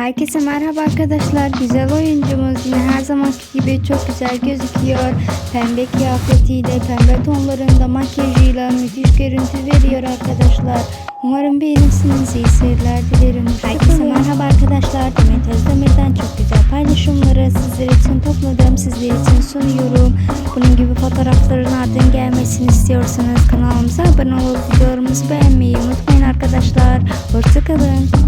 Herkese merhaba arkadaşlar. Güzel oyuncumuz yine her zamanki gibi çok güzel gözüküyor. Pembe kıyafetiyle, pembe tonlarında makyajıyla müthiş görüntü veriyor arkadaşlar. Umarım beğenirsiniz. İyi seyirler dilerim. Herkese merhaba arkadaşlar. Demet Özdemir'den çok güzel paylaşımları sizler için topladım. Sizler için sunuyorum. Bunun gibi fotoğrafların ardın gelmesini istiyorsanız kanalımıza abone olup videolarımızı beğenmeyi unutmayın arkadaşlar. Hoşçakalın.